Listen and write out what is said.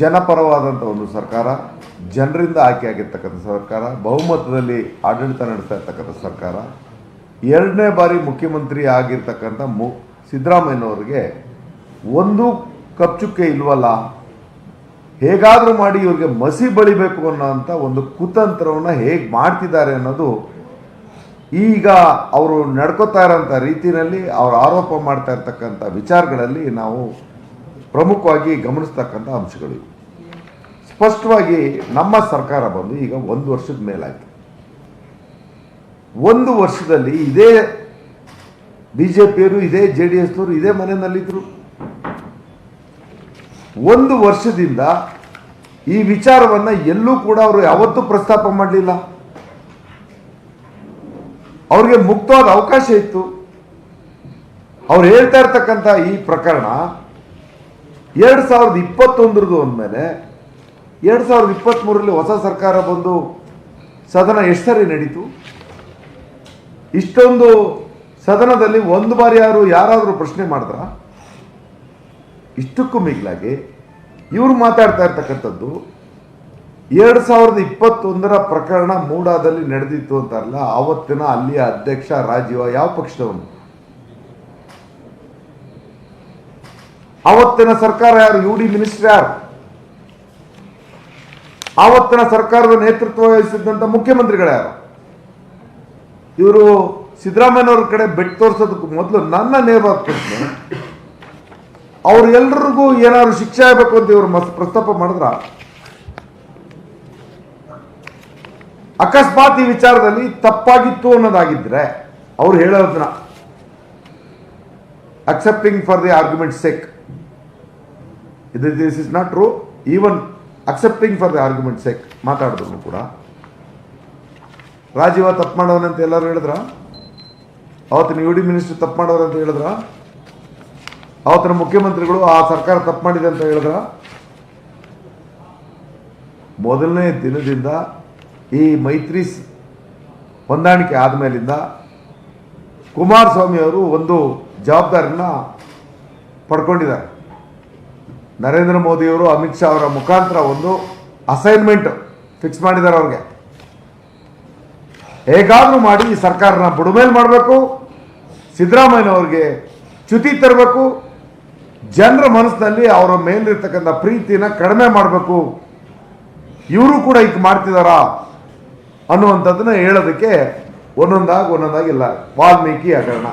ಜನಪರವಾದಂಥ ಒಂದು ಸರ್ಕಾರ, ಜನರಿಂದ ಆಯ್ಕೆ ಆಗಿರ್ತಕ್ಕಂಥ ಸರ್ಕಾರ, ಬಹುಮತದಲ್ಲಿ ಆಡಳಿತ ನಡೆಸ್ತಾ ಇರ್ತಕ್ಕಂಥ ಸರ್ಕಾರ, ಎರಡನೇ ಬಾರಿ ಮುಖ್ಯಮಂತ್ರಿ ಆಗಿರ್ತಕ್ಕಂಥ ಮು, ಸಿದ್ದರಾಮಯ್ಯನವ್ರಿಗೆ ಒಂದು ಕಪ್ಚುಕ್ಕೆ ಇಲ್ವಲ್ಲ, ಹೇಗಾದರೂ ಮಾಡಿ ಇವ್ರಿಗೆ ಮಸಿ ಬಳಿಬೇಕು ಅನ್ನೋಂಥ ಒಂದು ಕುತಂತ್ರವನ್ನು ಹೇಗೆ ಮಾಡ್ತಿದ್ದಾರೆ ಅನ್ನೋದು ಈಗ ಅವರು ನಡ್ಕೋತಾ ಇರೋಂಥ ರೀತಿಯಲ್ಲಿ ಅವರು ಆರೋಪ ಮಾಡ್ತಾ ಇರ್ತಕ್ಕಂಥ ವಿಚಾರಗಳಲ್ಲಿ ನಾವು ಪ್ರಮುಖವಾಗಿ ಗಮನಿಸ್ತಕ್ಕಂಥ ಅಂಶಗಳು. ಸ್ಪಷ್ಟವಾಗಿ ನಮ್ಮ ಸರ್ಕಾರ ಬಂದು ಈಗ ಒಂದು ವರ್ಷದ ಮೇಲಾಯಿತು. ಒಂದು ವರ್ಷದಲ್ಲಿ ಇದೇ ಬಿ ಜೆ ಪಿಯವರು ಇದೇ ಜೆ ಡಿ ಎಸ್ನವರು ಇದೇ ಮನೆಯಲ್ಲಿದ್ದರು ಒಂದು ವರ್ಷದಿಂದ ಈ ವಿಚಾರವನ್ನು ಎಲ್ಲೂ ಕೂಡ ಅವರು ಯಾವತ್ತೂ ಪ್ರಸ್ತಾಪ ಮಾಡಲಿಲ್ಲ. ಅವ್ರಿಗೆ ಮುಕ್ತವಾದ ಅವಕಾಶ ಇತ್ತು. ಅವ್ರು ಹೇಳ್ತಾ ಇರ್ತಕ್ಕಂಥ ಈ ಪ್ರಕರಣ ಎರಡು ಸಾವಿರದ ಇಪ್ಪತ್ತೊಂದರದು ಅಂದಮೇಲೆ ಎರಡು ಸಾವಿರದ ಇಪ್ಪತ್ತ್ಮೂರರಲ್ಲಿ ಹೊಸ ಸರ್ಕಾರ ಬಂದು ಸದನ ಎಷ್ಟು ಸರಿ ನಡೀತು? ಇಷ್ಟೊಂದು ಸದನದಲ್ಲಿ ಒಂದು ಬಾರಿ ಯಾರು ಯಾರಾದರೂ ಪ್ರಶ್ನೆ ಮಾಡಿದ್ರ? ಇಷ್ಟಕ್ಕೂ ಮಿಗಿಲಾಗಿ ಇವರು ಮಾತಾಡ್ತಾ ಇರ್ತಕ್ಕಂಥದ್ದು ಎರಡು ಸಾವಿರದ ಇಪ್ಪತ್ತೊಂದರ ಪ್ರಕರಣ ಮೂಡಾದಲ್ಲಿ ನಡೆದಿತ್ತು ಅಂತಾರಲ್ಲ, ಆವತ್ತಿನ ಅಲ್ಲಿಯ ಅಧ್ಯಕ್ಷ ರಾಜೀವ ಯಾವ ಪಕ್ಷದವನು? ಆವತ್ತಿನ ಸರ್ಕಾರ ಯಾರು? ಯು ಡಿ ಮಿನಿಸ್ಟರ್ ಯಾರು? ಆವತ್ತಿನ ಸರ್ಕಾರದ ನೇತೃತ್ವ ವಹಿಸಿದ್ದಂಥ ಮುಖ್ಯಮಂತ್ರಿಗಳು ಯಾರು? ಇವರು ಸಿದ್ದರಾಮಯ್ಯನವ್ರ ಕಡೆ ಬೆಟ್ ತೋರಿಸೋದಕ್ಕೂ ಮೊದಲು ನನ್ನ ನೇರವಾದ ಪ್ರಶ್ನೆ ಏನಾದ್ರು ಶಿಕ್ಷೆ ಆಗಬೇಕು ಅಂತ ಇವರು ಮಸ್, ಪ್ರಸ್ತಾಪ ಮಾಡಿದ್ರ? ಅಕಸ್ಮಾತ್ ಈ ವಿಚಾರದಲ್ಲಿ ತಪ್ಪಾಗಿತ್ತು ಅನ್ನೋದಾಗಿದ್ರೆ ಅವ್ರು ಹೇಳೋದನ್ನ. Accepting for the argument sake this is not true even accepting for the argument sake ಮಾತಾಡಿದ್ರು ಕೂಡ. ರಾಜೀವ ತಪ್ಪು ಮಾಡೋನಂತ ಎಲ್ಲರೂ ಹೇಳಿದ್ರ? ಅವತ್ತಿನ ಯು ಡಿ ಮಿನಿಸ್ಟರ್ ತಪ್ಪು ಮಾಡೋರು ಅಂತ ಹೇಳಿದ್ರ? ಅವತ್ತಿನ ಮುಖ್ಯಮಂತ್ರಿಗಳು, ಆ ಸರ್ಕಾರ ತಪ್ಪು ಮಾಡಿದೆ ಅಂತ ಹೇಳಿದ್ರ? ಮೊದಲನೇ ದಿನದಿಂದ ಈ ಮೈತ್ರಿ ಹೊಂದಾಣಿಕೆ ಆದಮೇಲಿಂದ ಕುಮಾರಸ್ವಾಮಿ ಅವರು ಒಂದು ಜವಾಬ್ದಾರಿನ ಪಡ್ಕೊಂಡಿದ್ದಾರೆ. ನರೇಂದ್ರ ಮೋದಿಯವರು ಅಮಿತ್ ಶಾ ಅವರ ಮುಖಾಂತರ ಒಂದು ಅಸೈನ್ಮೆಂಟ್ ಫಿಕ್ಸ್ ಮಾಡಿದ್ದಾರೆ ಅವ್ರಿಗೆ. ಹೇಗಾದರೂ ಮಾಡಿ ಈ ಸರ್ಕಾರನ ಬುಡಮೇಲ್ ಮಾಡಬೇಕು ಸಿದ್ದರಾಮಯ್ಯನವ್ರಿಗೆ ಚ್ಯುತಿ ತರಬೇಕು, ಜನರ ಮನಸ್ಸಿನಲ್ಲಿ ಅವರ ಮೇಲಿರ್ತಕ್ಕಂಥ ಪ್ರೀತಿನ ಕಡಿಮೆ ಮಾಡಬೇಕು. ಇವರು ಕೂಡ ಈಗ ಮಾಡ್ತಿದಾರಾ ಅನ್ನುವಂಥದ್ದನ್ನ ಹೇಳೋದಕ್ಕೆ ಒಂದೊಂದಾಗಿ ಒಂದೊಂದಾಗಿ ಇಲ್ಲ ವಾಲ್ಮೀಕಿ ಹಗರಣ.